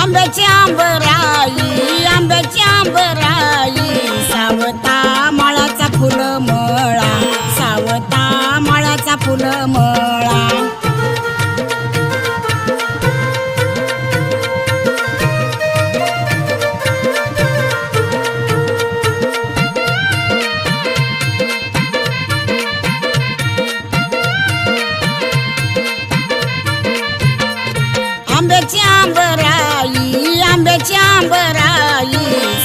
आंब्याची आंबराई आंब्याची आंबराई. सावता माळाचा फुल मळा सावता माळाचा फुल मळा आंबराई आंब्याची आंबराई.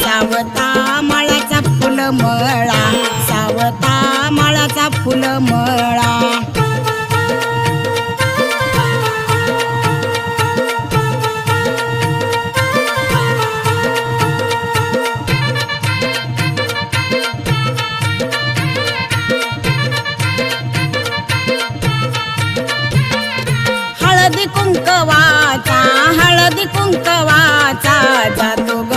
सावता माळाचा फुल मळा सावता माळाचा फुल मळा हळदी कुंकवाचा हळदी कुंकवाचा जातो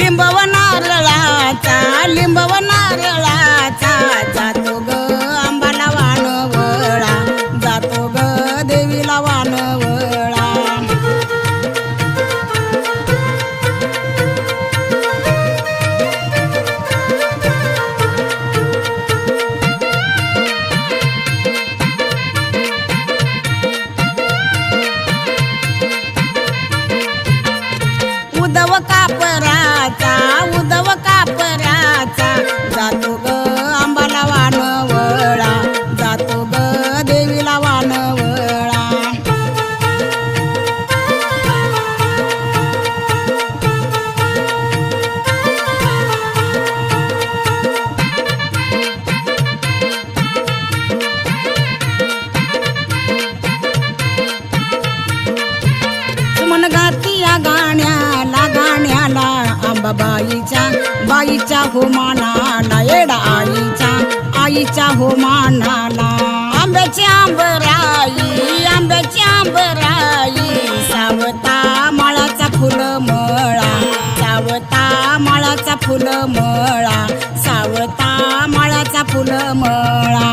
ತಾಲಿಂಬವ ನಾರಳ ತಾಲಿಂಬವ उदव कापरा आंबाबाईच्या बाईच्या हो मानाला येडा आईच्या आईच्या हो मानाला आंब्याची आंबराई आंब्याची आंबराई. सावता माळाचा फुल मळा सावता माळाचा फुल मळा सावता माळाचा फुल मळा